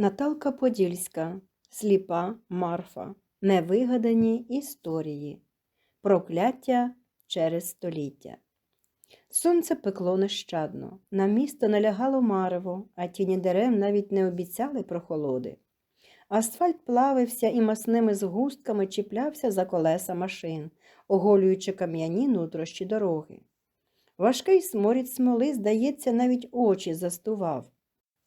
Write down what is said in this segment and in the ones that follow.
Наталка Подільська, сліпа Марфа, невигадані історії, прокляття через століття. Сонце пекло нещадно, на місто налягало марево, а тіні дерев навіть не обіцяли прохолоди. Асфальт плавився і масними згустками чіплявся за колеса машин, оголюючи кам'яні нутрощі дороги. Важкий сморід смоли, здається, навіть очі застував.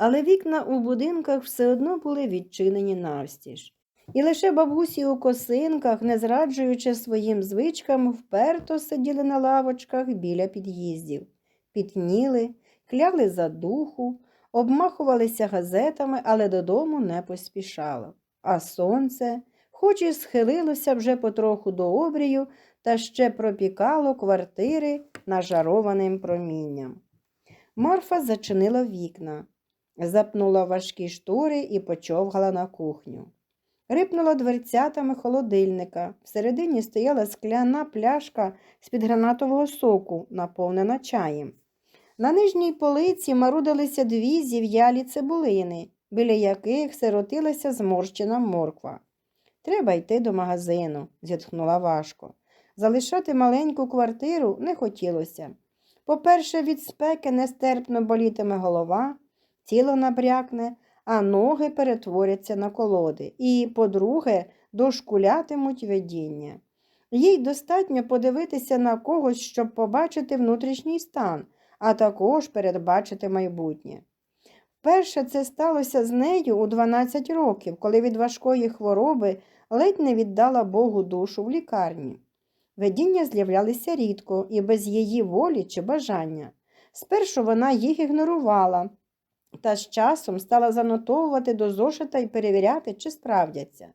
Але вікна у будинках все одно були відчинені навстіж. І лише бабусі у косинках, не зраджуючи своїм звичкам, вперто сиділи на лавочках біля під'їздів, пітніли, кляли за духу, обмахувалися газетами, але додому не поспішало. А сонце, хоч і схилилося вже потроху до обрію, та ще пропікало квартири нажарованим промінням. Марфа зачинила вікна, запнула важкі штори і почовгала на кухню. Рипнула дверцятами холодильника. Всередині стояла скляна пляшка з-під гранатового соку, наповнена чаєм. На нижній полиці марудилися дві зів'ялі цибулини, біля яких сиротилася зморщена морква. Треба йти до магазину, зітхнула важко. Залишати маленьку квартиру не хотілося. По-перше, від спеки нестерпно болітиме голова, тіло набрякне, а ноги перетворяться на колоди. І, по-друге, дошкулятимуть видіння. Їй достатньо подивитися на когось, щоб побачити внутрішній стан, а також передбачити майбутнє. Перше це сталося з нею у 12 років, коли від важкої хвороби ледь не віддала Богу душу в лікарні. Видіння з'являлися рідко і без її волі чи бажання. Спершу вона їх ігнорувала, та з часом стала занотовувати до зошита і перевіряти, чи справдяться.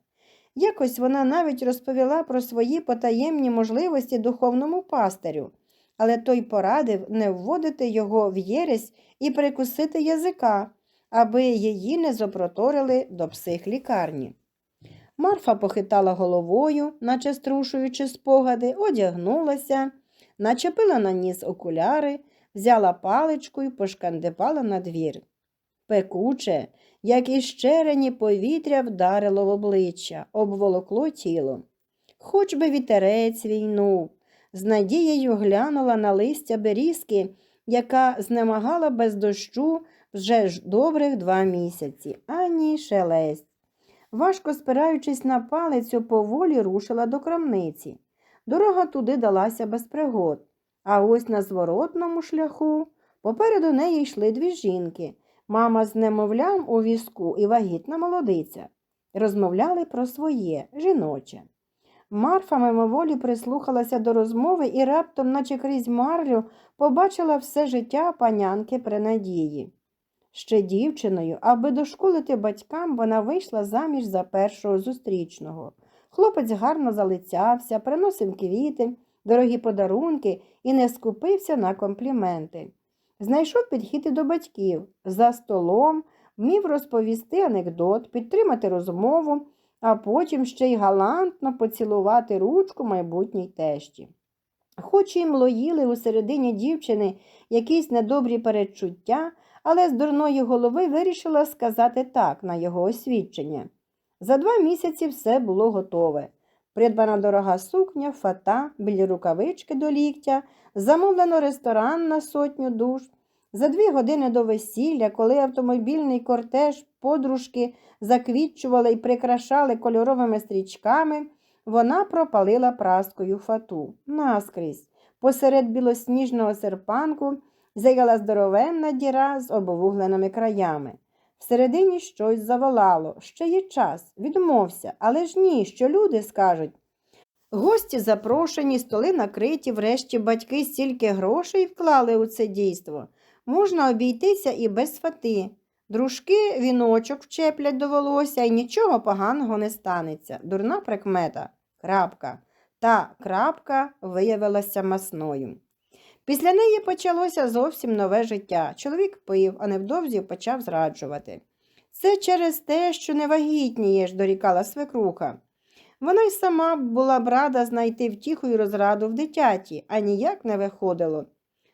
Якось вона навіть розповіла про свої потаємні можливості духовному пастирю, але той порадив не вводити його в єресь і прикусити язика, аби її не зопроторили до психлікарні. Марфа похитала головою, наче струшуючи спогади, одягнулася, начепила на ніс окуляри, взяла паличку і пошкандипала на двір. Пекуче, як із черені повітря вдарило в обличчя, обволокло тіло. Хоч би вітерець війнув, з надією глянула на листя берізки, яка знемагала без дощу вже ж добрих два місяці, ані шелесть. Важко спираючись на палицю, поволі рушила до крамниці. Дорога туди далася без пригод, а ось на зворотному шляху попереду неї йшли дві жінки мама з немовлям у візку і вагітна молодиця. Розмовляли про своє, жіноче. Марфа мимоволі прислухалася до розмови і раптом, наче крізь марлю, побачила все життя панянки при надії. Ще дівчиною, аби дошкулити батькам, вона вийшла заміж за першого зустрічного. Хлопець гарно залицявся, приносив квіти, дорогі подарунки і не скупився на компліменти. Знайшов підхід і до батьків за столом, вмів розповісти анекдот, підтримати розмову, а потім ще й галантно поцілувати ручку майбутній тещі. Хоч і млоїли у середині дівчини якісь недобрі передчуття, але з дурної голови вирішила сказати так на його освідчення. За два місяці все було готове. Придбана дорога сукня, фата, білі рукавички до ліктя, замовлено ресторан на сотню душ. За дві години до весілля, коли автомобільний кортеж подружки заквітчували і прикрашали кольоровими стрічками, вона пропалила праскою фату наскрізь. Посеред білосніжного серпанку зяяла здоровенна діра з обовугленими краями. Всередині щось заволало, ще є час, відмовся, але ж ні, що люди скажуть. Гості запрошені, столи накриті, врешті батьки стільки грошей вклали у це дійство. Можна обійтися і без фати. Дружки віночок вчеплять до волосся і нічого поганого не станеться. Дурна прикмета. Крапка. Та крапка виявилася масною. Після неї почалося зовсім нове життя. Чоловік пив, а невдовзі почав зраджувати. Це через те, що не вагітнієш, дорікала свекруха. Вона й сама була б рада знайти втіху й розраду в дитяті, а ніяк не виходило.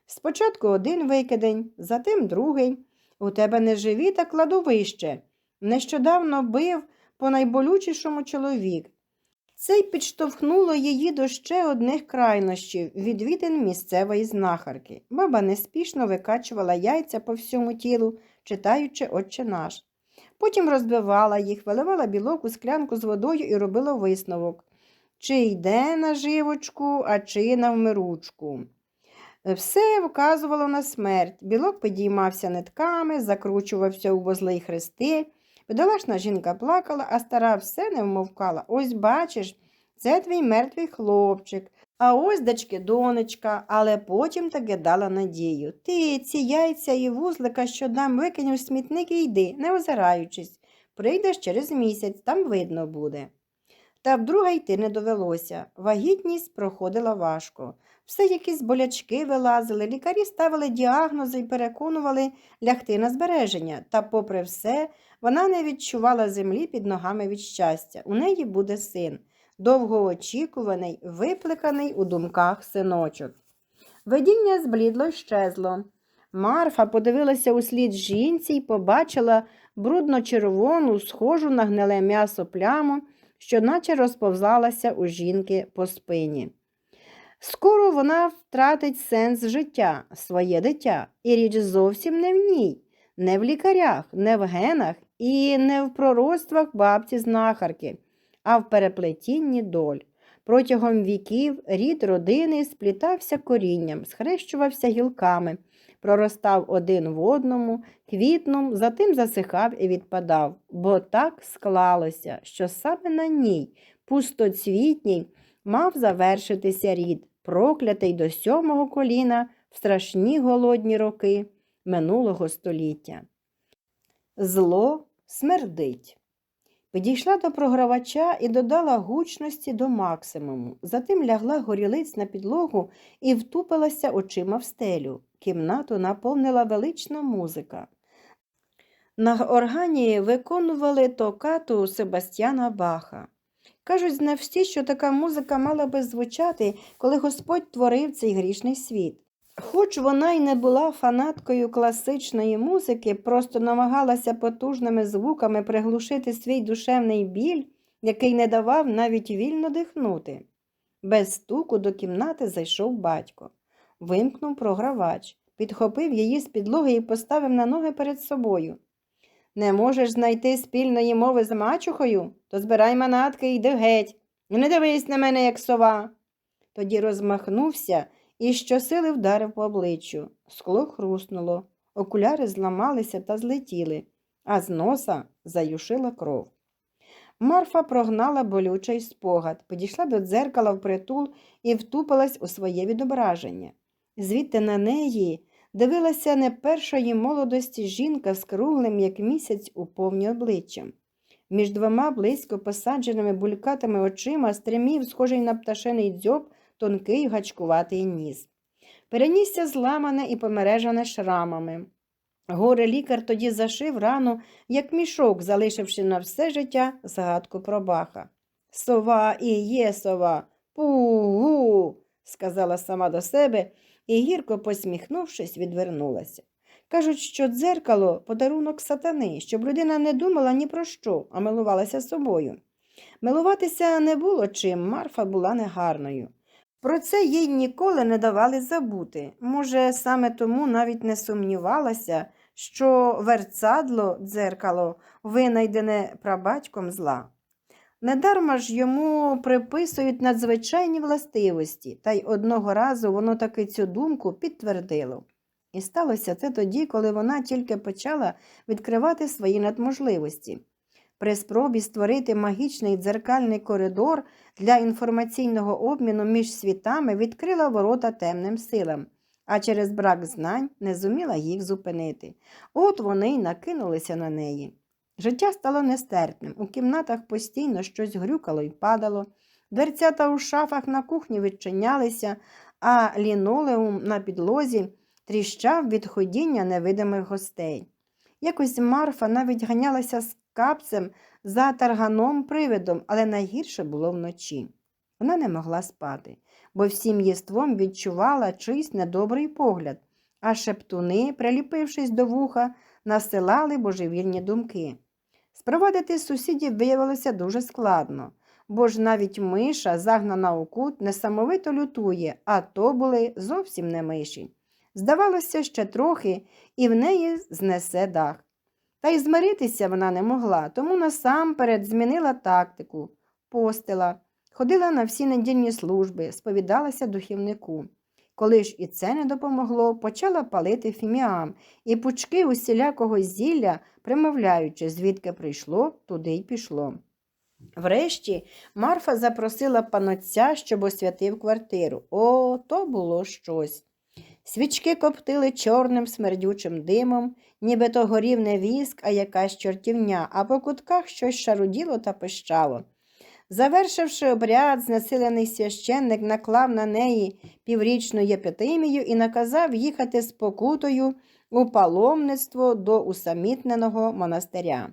Спочатку один викидень, затим другий. У тебе не живіт, а кладовище. Нещодавно бив по найболючішому чоловік. Це й підштовхнуло її до ще одних крайнощів відвідин місцевої знахарки. Баба неспішно викачувала яйця по всьому тілу, читаючи Отче наш. Потім розбивала їх, виливала білок у склянку з водою і робила висновок. Чи йде на живочку, а чи на вмиручку. Все вказувало на смерть. Білок підіймався нитками, закручувався у возли й хрести. Бідолашна жінка плакала, а стара все не вмовкала. Ось бачиш, це твій мертвий хлопчик. А ось дочки донечка, але потім таки дала надію. Ти ці яйця і вузлика, що дам, викинь у смітник і йди, не озираючись. Прийдеш через місяць, там видно буде. Та вдруге йти не довелося. Вагітність проходила важко. Все якісь болячки вилазили, лікарі ставили діагнози і переконували лягти на збереження. Та, попри все, вона не відчувала землі під ногами від щастя. У неї буде син, довгоочікуваний, випликаний у думках синочок. Видіння зблідло й щезло. Марфа подивилася у слід жінці і побачила брудно-червону, схожу на гниле м'ясо пляму, що наче розповзалася у жінки по спині. Скоро вона втратить сенс життя, своє дитя, і річ зовсім не в ній, не в лікарях, не в генах і не в пророцтвах бабці знахарки, а в переплетінні доль. Протягом віків рід родини сплітався корінням, схрещувався гілками, проростав один в одному, квітнув, затим засихав і відпадав, бо так склалося, що саме на ній, пустоцвітній, мав завершитися рід, проклятий до сьомого коліна в страшні голодні роки минулого століття. Зло смердить. Підійшла до програвача і додала гучності до максимуму, затим лягла горілиць на підлогу і втупилася очима в стелю. Кімнату наповнила велична музика. На органі виконували токату Себастьяна Баха. Кажуть, знав що така музика мала би звучати, коли Господь творив цей грішний світ. Хоч вона й не була фанаткою класичної музики, просто намагалася потужними звуками приглушити свій душевний біль, який не давав навіть вільно дихнути. Без стуку до кімнати зайшов батько, вимкнув програвач, підхопив її з підлоги і поставив на ноги перед собою. Не можеш знайти спільної мови з мачухою, то збирай манатки і йди геть. Не дивись на мене, як сова. Тоді розмахнувся і щосили вдарив по обличчю. Скло хруснуло, окуляри зламалися та злетіли, а з носа заюшила кров. Марфа прогнала болючий спогад, підійшла до дзеркала впритул і втупилась у своє відображення. Звідти на неї дивилася не першої молодості жінка з круглим, як місяць, у повні обличчям. Між двома близько посадженими булькатими очима стримів, схожий на пташиний дзьоб, тонкий гачкуватий ніс. Перенісся зламане і помережане шрамами. Горе лікар тоді зашив рану, як мішок, залишивши на все життя згадку про баха. Сова і є сова. Пу-гу, сказала сама до себе і, гірко посміхнувшись, відвернулася. Кажуть, що дзеркало подарунок сатани, щоб людина не думала ні про що, а милувалася собою. Милуватися не було чим, Марфа була негарною. Про це їй ніколи не давали забути. Може, саме тому навіть не сумнівалася, що верцадло дзеркало винайдене прабатьком зла. Недарма ж йому приписують надзвичайні властивості, та й одного разу воно таки цю думку підтвердило. І сталося це тоді, коли вона тільки почала відкривати свої надможливості. При спробі створити магічний дзеркальний коридор для інформаційного обміну між світами відкрила ворота темним силам, а через брак знань не зуміла їх зупинити. От вони й накинулися на неї. Життя стало нестерпним. У кімнатах постійно щось грюкало і падало, дверцята у шафах на кухні відчинялися, а лінолеум на підлозі тріщав від ходіння невидимих гостей. Якось Марфа навіть ганялася з капцем за тарганом привидом, але найгірше було вночі. Вона не могла спати, бо всім єством відчувала чийсь недобрий погляд, а шептуни, приліпившись до вуха, насилали божевільні думки. Спровадити сусідів виявилося дуже складно, бо ж навіть миша, загнана у кут, несамовито лютує, а то були зовсім не миші. Здавалося, ще трохи, і в неї знесе дах. Та й змиритися вона не могла, тому насамперед змінила тактику, постила, ходила на всі недільні служби, сповідалася духівнику. Коли ж і це не допомогло, почала палити фіміам і пучки усілякого зілля, примовляючи, звідки прийшло, туди й пішло. Врешті Марфа запросила панотця, щоб освятив квартиру. О, то було щось. Свічки коптили чорним смердючим димом, ніби то горів не віск, а якась чортівня, а по кутках щось шаруділо та пищало. Завершивши обряд, знесилений священник наклав на неї піврічну єпитимію і наказав їхати з покутою у паломництво до усамітненого монастиря.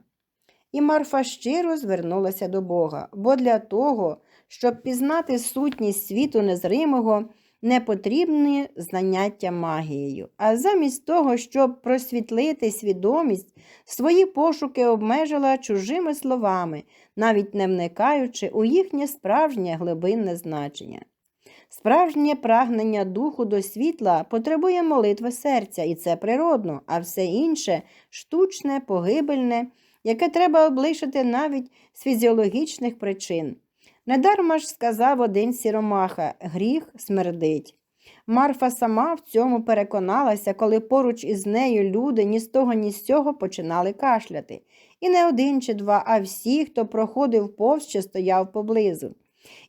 І Марфа щиро звернулася до Бога, бо для того, щоб пізнати сутність світу незримого, не потрібні заняття магією, а замість того, щоб просвітлити свідомість, свої пошуки обмежила чужими словами, навіть не вникаючи у їхнє справжнє глибинне значення. Справжнє прагнення духу до світла потребує молитви серця, і це природно, а все інше штучне, погибельне, яке треба облишити навіть з фізіологічних причин. Недарма ж сказав один сіромаха гріх смердить. Марфа сама в цьому переконалася, коли поруч із нею люди ні з того, ні з цього починали кашляти. І не один чи два, а всі, хто проходив повз чи стояв поблизу.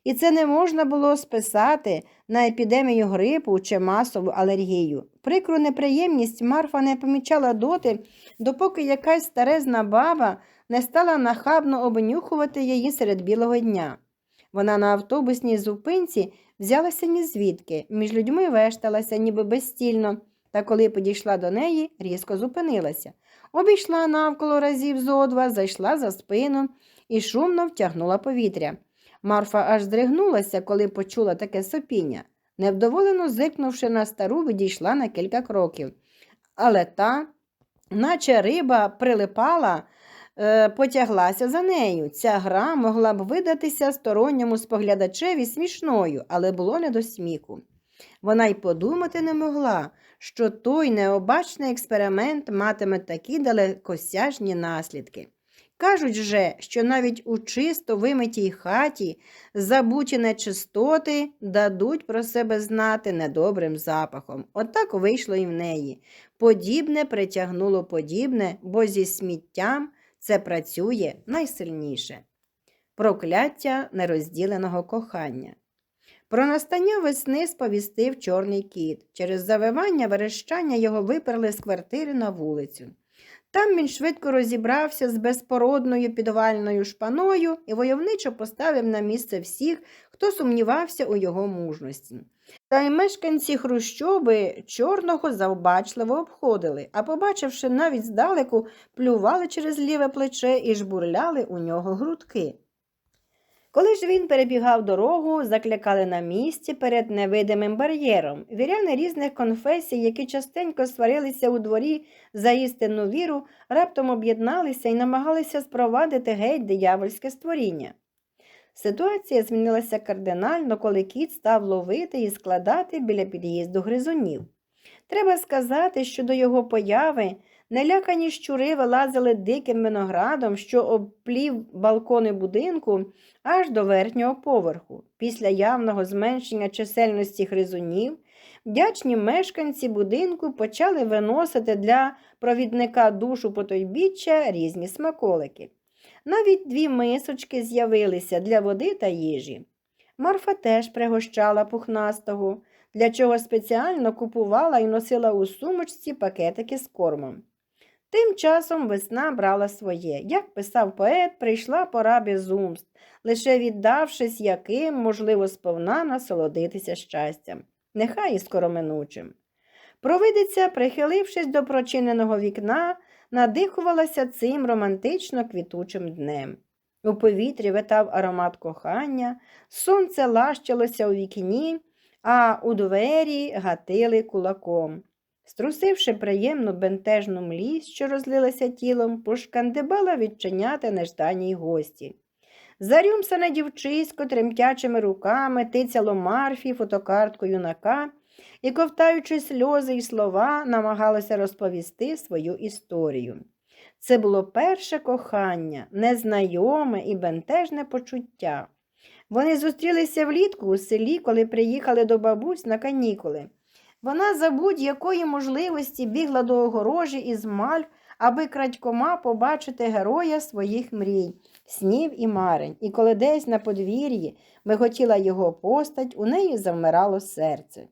І це не можна було списати на епідемію грипу чи масову алергію. Прикру неприємність Марфа не помічала доти, допоки якась старезна баба не стала нахабно обнюхувати її серед білого дня. Вона на автобусній зупинці взялася ні звідки, між людьми вешталася, ніби безстільно, та коли підійшла до неї, різко зупинилася. Обійшла навколо разів зо два, зайшла за спину і шумно втягнула повітря. Марфа аж здригнулася, коли почула таке сопіння. Невдоволено зикнувши на стару, відійшла на кілька кроків. Але та, наче риба, прилипала, потяглася за нею. Ця гра могла б видатися сторонньому споглядачеві смішною, але було не до сміху. Вона й подумати не могла, що той необачний експеримент матиме такі далекосяжні наслідки. Кажуть же, що навіть у чисто вимитій хаті забуті нечистоти дадуть про себе знати недобрим запахом. Отак вийшло і в неї. Подібне притягнуло подібне, бо зі сміттям це працює найсильніше. Прокляття нерозділеного кохання. Про настання весни сповістив чорний кіт. Через завивання верещання його виперли з квартири на вулицю. Там він швидко розібрався з безпородною підвальною шпаною і войовничо поставив на місце всіх, хто сумнівався у його мужності. Та й мешканці Хрущоби чорного завбачливо обходили, а, побачивши навіть здалеку, плювали через ліве плече і жбурляли у нього грудки. Коли ж він перебігав дорогу, закликали на місці перед невидимим бар'єром. Віряни різних конфесій, які частенько сварилися у дворі за істинну віру, раптом об'єдналися і намагалися спровадити геть диявольське створіння. Ситуація змінилася кардинально, коли кіт став ловити і складати біля під'їзду гризунів. Треба сказати, що до його появи Нелякані щури вилазили диким виноградом, що обплів балкони будинку аж до верхнього поверху. Після явного зменшення чисельності гризунів, вдячні мешканці будинку почали виносити для провідника душу потойбіччя різні смаколики. Навіть дві мисочки з'явилися для води та їжі. Марфа теж пригощала пухнастого, для чого спеціально купувала і носила у сумочці пакетики з кормом. Тим часом весна брала своє. Як писав поет, прийшла пора безумств, лише віддавшись яким, можливо, сповна насолодитися щастям, нехай і скороминучим. Провидиця, прихилившись до прочиненого вікна, надихувалася цим романтично квітучим днем. У повітрі витав аромат кохання, сонце лащилося у вікні, а у двері гатили кулаком. Струсивши приємну бентежну млість, що розлилася тілом, пошкандибала відчиняти нежданій гості. Зарюмсане дівчисько тремтячими руками тицяло Марфі фотокартку юнака і, ковтаючи сльози й слова, намагалося розповісти свою історію. Це було перше кохання, незнайоме і бентежне почуття. Вони зустрілися влітку у селі, коли приїхали до бабусь на канікули. Вона за будь-якої можливості бігла до огорожі із мальв, аби крадькома побачити героя своїх мрій, снів і марень. І коли десь на подвір'ї миготіла його постать, у неї завмирало серце.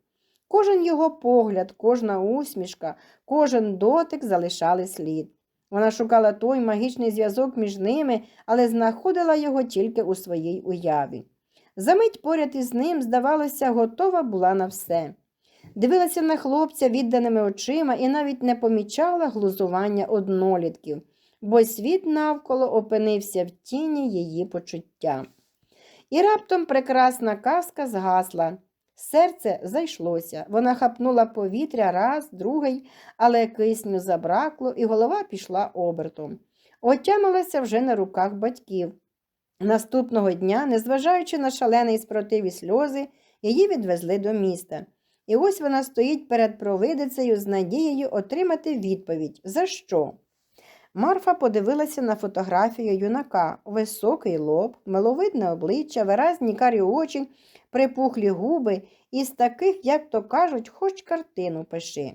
Кожен його погляд, кожна усмішка, кожен дотик залишали слід. Вона шукала той магічний зв'язок між ними, але знаходила його тільки у своїй уяві. Замить поряд із ним, здавалося, готова була на все. Дивилася на хлопця відданими очима і навіть не помічала глузування однолітків, бо світ навколо опинився в тіні її почуття. І раптом прекрасна казка згасла. Серце зайшлося. Вона хапнула повітря раз, другий, але кисню забракло, і голова пішла обертом. Отямилася вже на руках батьків. Наступного дня, незважаючи на шалений спротив і сльози, її відвезли до міста. І ось вона стоїть перед провидицею з надією отримати відповідь за що. Марфа подивилася на фотографію юнака високий лоб, миловидне обличчя, виразні карі очі, припухлі губи, із таких, як то кажуть, хоч картину пиши.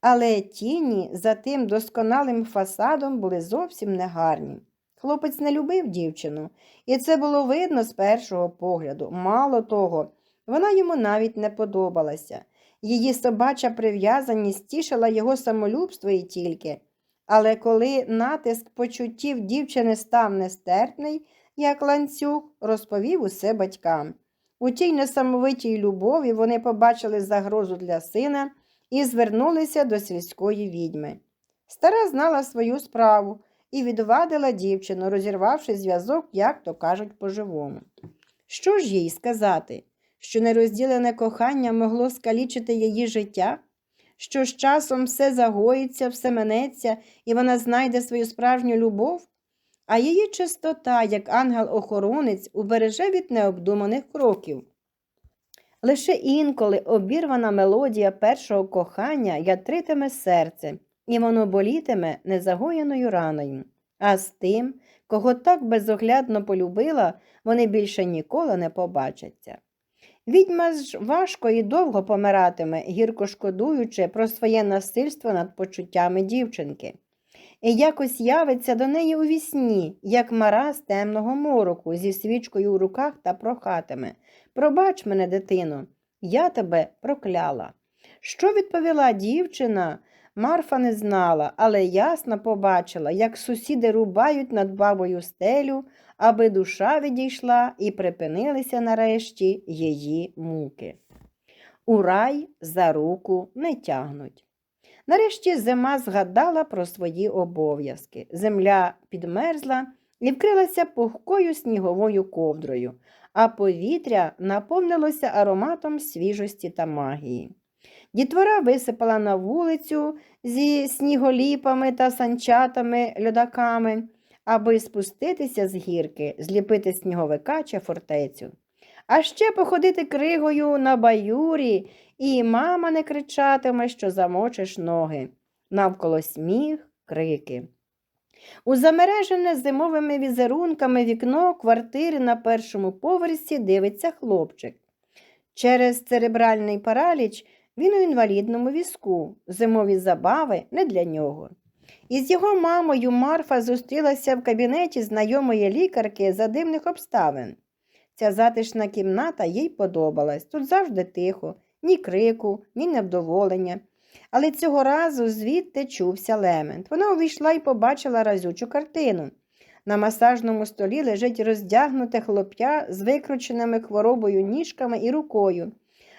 Але тіні за тим досконалим фасадом були зовсім негарні. Хлопець не любив дівчину, і це було видно з першого погляду. Мало того, вона йому навіть не подобалася. Її собача прив'язаність тішила його самолюбство і тільки. Але коли натиск почуттів дівчини став нестерпний, як ланцюг, розповів усе батькам. У тій несамовитій любові вони побачили загрозу для сина і звернулися до сільської відьми. Стара знала свою справу і відвадила дівчину, розірвавши зв'язок, як то кажуть, по-живому. Що ж їй сказати? Що нерозділене кохання могло скалічити її життя? Що з часом все загоїться, все минеться, і вона знайде свою справжню любов? А її чистота, як ангел-охоронець, убереже від необдуманих кроків. Лише інколи обірвана мелодія першого кохання ятритиме серце, і воно болітиме незагоєною раною. А з тим, кого так безоглядно полюбила, вони більше ніколи не побачаться. Відьма ж важко і довго помиратиме, гірко шкодуючи про своє насильство над почуттями дівчинки. І якось явиться до неї у вісні, як мара з темного мороку, зі свічкою у руках та прохатиме Пробач мене, дитино, я тебе прокляла. Що відповіла дівчина? Марфа не знала, але ясно побачила, як сусіди рубають над бабою стелю, аби душа відійшла і припинилися нарешті її муки. У рай за руку не тягнуть. Нарешті зима згадала про свої обов'язки. Земля підмерзла і вкрилася пухкою сніговою ковдрою, а повітря наповнилося ароматом свіжості та магії. Дітвора висипала на вулицю зі сніголіпами та санчатами льодаками, аби спуститися з гірки, зліпити сніговика чи фортецю. А ще походити кригою на баюрі, і мама не кричатиме, що замочиш ноги. Навколо сміх, крики. У замережене зимовими візерунками вікно квартири на першому поверсі дивиться хлопчик. Через церебральний параліч він у інвалідному візку, зимові забави не для нього. Із його мамою Марфа зустрілася в кабінеті знайомої лікарки за дивних обставин. Ця затишна кімната їй подобалась. Тут завжди тихо, ні крику, ні невдоволення. Але цього разу звідти чувся лемент. Вона увійшла і побачила разючу картину. На масажному столі лежить роздягнуте хлоп'я з викрученими хворобою ніжками і рукою,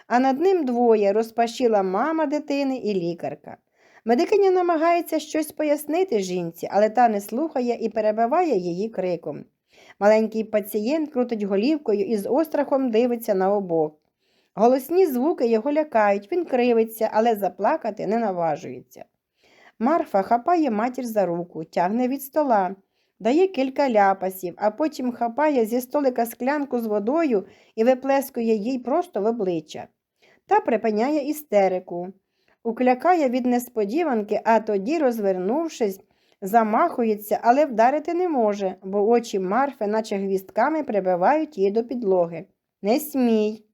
а над ним двоє розпашіла мама дитини і лікарка. Медикиня намагається щось пояснити жінці, але та не слухає і перебиває її криком. Маленький пацієнт крутить голівкою і з острахом дивиться на обох. Голосні звуки його лякають, він кривиться, але заплакати не наважується. Марфа хапає матір за руку, тягне від стола, дає кілька ляпасів, а потім хапає зі столика склянку з водою і виплескує їй просто в обличчя. Та припиняє істерику, уклякає від несподіванки, а тоді, розвернувшись, замахується, але вдарити не може, бо очі Марфи, наче гвістками, прибивають її до підлоги. Не смій.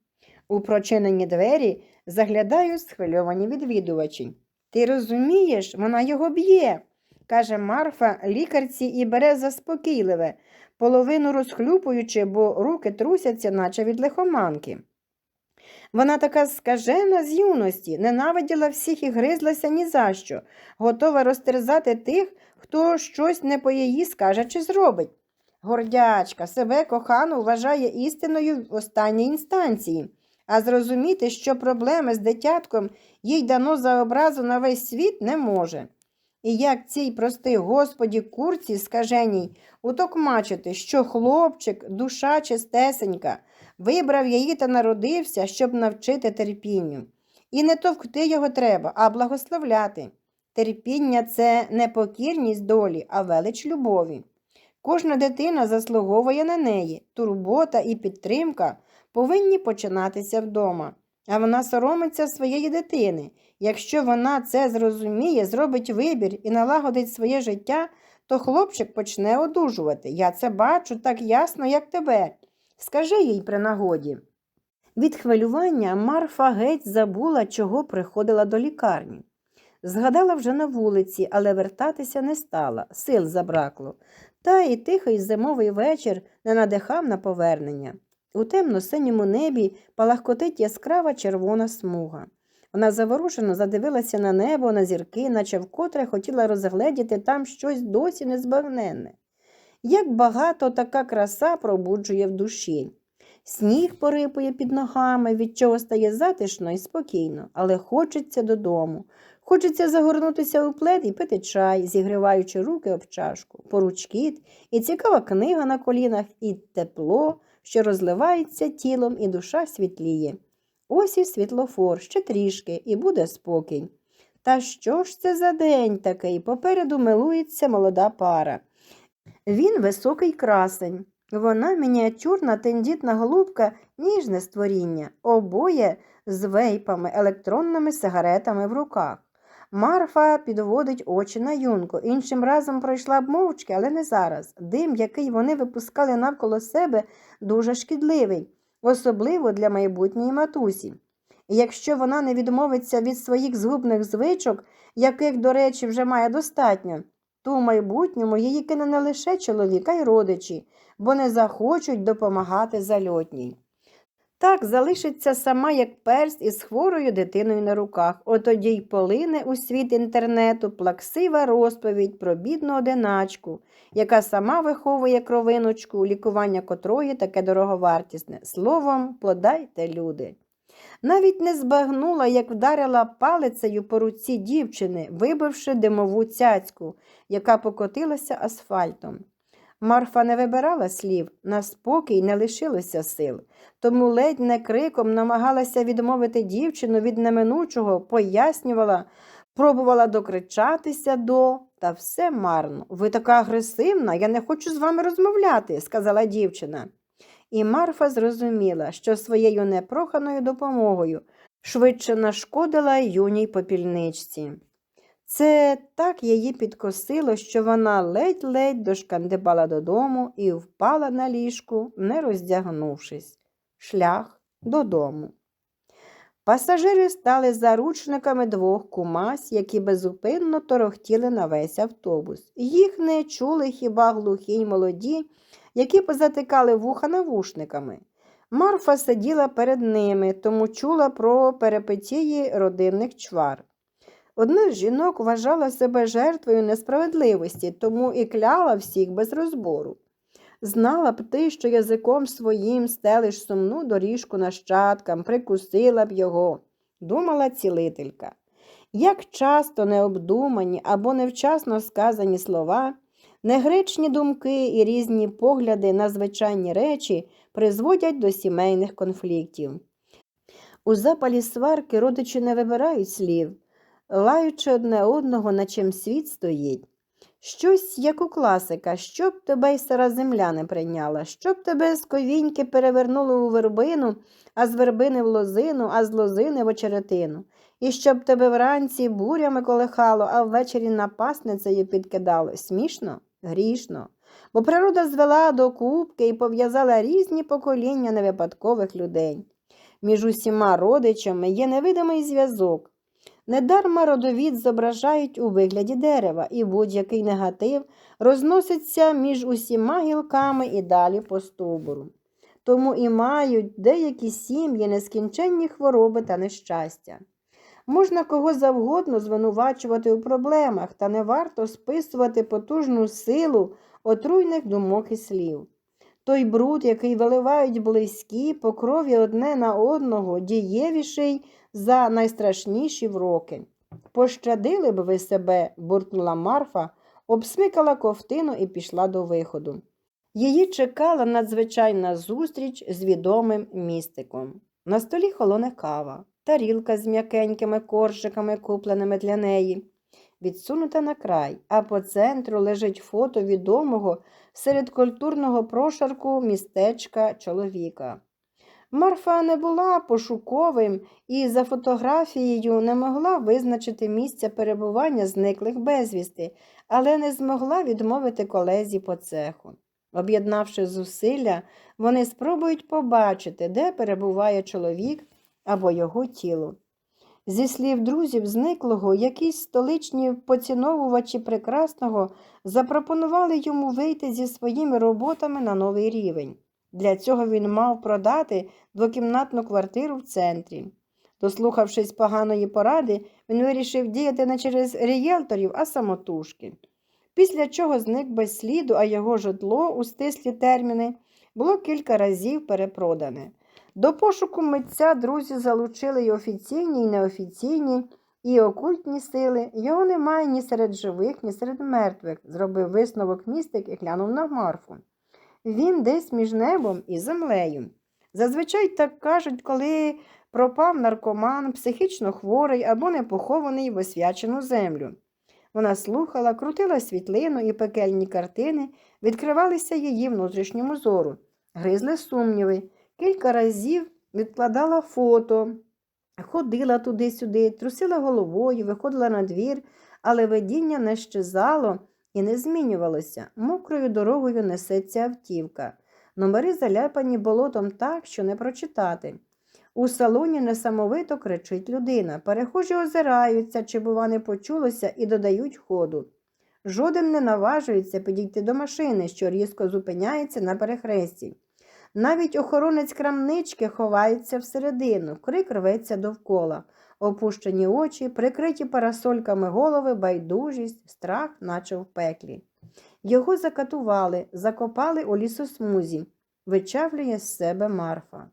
У прочинені двері заглядають схвильовані відвідувачі. Ти розумієш, вона його б'є, каже Марфа лікарці і бере заспокійливе, половину розхлюпуючи, бо руки трусяться, наче від лихоманки. Вона така скажена з юності, ненавиділа всіх і гризлася ні за що, готова розтерзати тих, хто щось не по її скаже чи зробить. Гордячка себе кохану вважає істиною в останній інстанції, а зрозуміти, що проблеми з дитятком їй дано за образу на весь світ не може. І як цій простий господі курці скаженій утокмачити, що хлопчик, душа чистесенька, вибрав її та народився, щоб навчити терпінню. І не товкти його треба, а благословляти. Терпіння це не покірність долі, а велич любові. Кожна дитина заслуговує на неї, турбота і підтримка повинні починатися вдома. А вона соромиться своєї дитини. Якщо вона це зрозуміє, зробить вибір і налагодить своє життя, то хлопчик почне одужувати. Я це бачу так ясно, як тебе. Скажи їй при нагоді. Від хвилювання Марфа геть забула, чого приходила до лікарні. Згадала вже на вулиці, але вертатися не стала, сил забракло. Та і тихий зимовий вечір не надихав на повернення. У темно-синьому небі палахкотить яскрава червона смуга. Вона заворушено задивилася на небо, на зірки, наче вкотре хотіла розгледіти там щось досі незбагненне. Як багато така краса пробуджує в душі. Сніг порипує під ногами, від чого стає затишно і спокійно, але хочеться додому. Хочеться загорнутися у плед і пити чай, зігріваючи руки об чашку, поручкіт, і цікава книга на колінах, і тепло, що розливається тілом, і душа світліє. Ось і світлофор, ще трішки, і буде спокій. Та що ж це за день такий? Попереду милується молода пара. Він високий красень. Вона мініатюрна тендітна голубка, ніжне створіння, обоє з вейпами, електронними сигаретами в руках. Марфа підводить очі на юнку. Іншим разом пройшла б мовчки, але не зараз. Дим, який вони випускали навколо себе, дуже шкідливий, особливо для майбутньої матусі. Якщо вона не відмовиться від своїх згубних звичок, яких, до речі, вже має достатньо, то у майбутньому її кине не лише чоловіка й родичі, бо не захочуть допомагати зальотній. Так залишиться сама як перст із хворою дитиною на руках, отоді й полине у світ інтернету плаксива розповідь про бідну одиначку, яка сама виховує кровиночку, лікування котрої таке дороговартісне. Словом, подайте, люди. Навіть не збагнула, як вдарила палицею по руці дівчини, вибивши димову цяцьку, яка покотилася асфальтом. Марфа не вибирала слів, на спокій не лишилося сил, тому ледь не криком намагалася відмовити дівчину від неминучого, пояснювала, пробувала докричатися до, та все марно. Ви така агресивна, я не хочу з вами розмовляти, сказала дівчина. І Марфа зрозуміла, що своєю непроханою допомогою швидше нашкодила юній попільничці. Це так її підкосило, що вона ледь-ледь дошкандибала додому і впала на ліжку, не роздягнувшись. Шлях додому. Пасажири стали заручниками двох кумась, які безупинно торохтіли на весь автобус. Їх не чули хіба глухі й молоді, які позатикали вуха навушниками. Марфа сиділа перед ними, тому чула про перепетії родинних чвар. Одна з жінок вважала себе жертвою несправедливості, тому і кляла всіх без розбору. Знала б ти, що язиком своїм стелиш сумну доріжку нащадкам, прикусила б його, думала цілителька. Як часто необдумані або невчасно сказані слова, негречні думки і різні погляди на звичайні речі призводять до сімейних конфліктів. У запалі сварки родичі не вибирають слів, лаючи одне одного, на чим світ стоїть. Щось, як у класика, щоб тебе й стара земля не прийняла, щоб тебе з ковіньки перевернули у вербину, а з вербини в лозину, а з лозини в очеретину. І щоб тебе вранці бурями колихало, а ввечері напасницею підкидало. Смішно? Грішно. Бо природа звела до кубки і пов'язала різні покоління невипадкових людей. Між усіма родичами є невидимий зв'язок. Недарма родовід зображають у вигляді дерева, і будь-який негатив розноситься між усіма гілками і далі по стовбуру. Тому і мають деякі сім'ї нескінченні хвороби та нещастя. Можна кого завгодно звинувачувати у проблемах, та не варто списувати потужну силу отруйних думок і слів. Той бруд, який виливають близькі, по крові одне на одного, дієвіший за найстрашніші вроки. Пощадили б ви себе, буркнула Марфа, обсмикала ковтину і пішла до виходу. Її чекала надзвичайна зустріч з відомим містиком. На столі холоне кава, тарілка з м'якенькими коржиками, купленими для неї, відсунута на край, а по центру лежить фото відомого серед культурного прошарку містечка чоловіка. Марфа не була пошуковим і за фотографією не могла визначити місця перебування зниклих безвісти, але не змогла відмовити колезі по цеху. Об'єднавши зусилля, вони спробують побачити, де перебуває чоловік або його тіло. Зі слів друзів зниклого, якісь столичні поціновувачі прекрасного запропонували йому вийти зі своїми роботами на новий рівень. Для цього він мав продати двокімнатну квартиру в центрі. Дослухавшись поганої поради, він вирішив діяти не через рієлторів, а самотужки. Після чого зник без сліду, а його житло у стислі терміни було кілька разів перепродане. До пошуку митця друзі залучили й офіційні, і неофіційні, і окультні сили. Його немає ні серед живих, ні серед мертвих, зробив висновок містик і глянув на Марфу. Він десь між небом і землею. Зазвичай так кажуть, коли пропав наркоман, психічно хворий або непохований в освячену землю. Вона слухала, крутила світлину і пекельні картини, відкривалися її внутрішньому зору, гризли сумніви. Кілька разів відкладала фото, ходила туди-сюди, трусила головою, виходила на двір, але видіння не щезало і не змінювалося. Мокрою дорогою несеться автівка. Номери заляпані болотом так, що не прочитати. У салоні несамовито кричить людина. Перехожі озираються, чи, бува, не почулося, і додають ходу. Жоден не наважується підійти до машини, що різко зупиняється на перехресті. Навіть охоронець крамнички ховається всередину, крик рветься довкола, опущені очі, прикриті парасольками голови, байдужість, страх, наче в пеклі. Його закатували, закопали у лісосмузі, вичавлює з себе Марфа.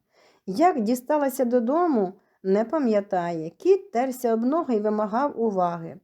Як дісталася додому, не пам'ятає. Кіт терся об ноги і вимагав уваги.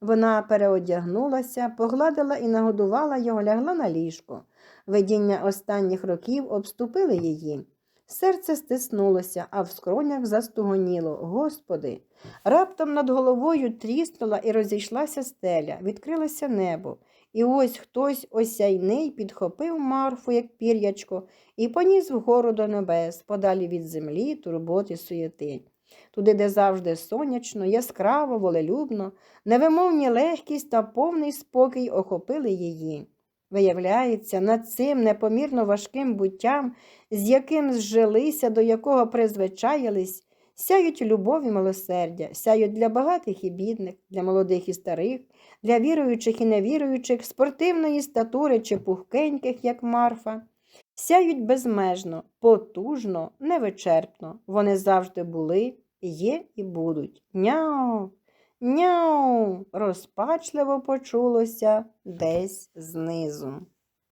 Вона переодягнулася, погладила і нагодувала його, лягла на ліжко. Видіння останніх років обступили її. Серце стиснулося, а в скронях застугоніло. Господи. Раптом над головою тріснула і розійшлася стеля, відкрилося небо. І ось хтось осяйний підхопив Марфу, як пір'ячко, і поніс вгору до небес, подалі від землі, турботи, суєти. Туди, де завжди сонячно, яскраво, волелюбно, невимовні легкість та повний спокій охопили її. Виявляється, над цим непомірно важким буттям, з яким зжилися, до якого призвичаїлись, сяють любов і милосердя, сяють для багатих і бідних, для молодих і старих, для віруючих і невіруючих, спортивної статури чи пухкеньких, як Марфа. Сяють безмежно, потужно, невичерпно. Вони завжди були, є і будуть. Няу, няу, розпачливо почулося десь знизу.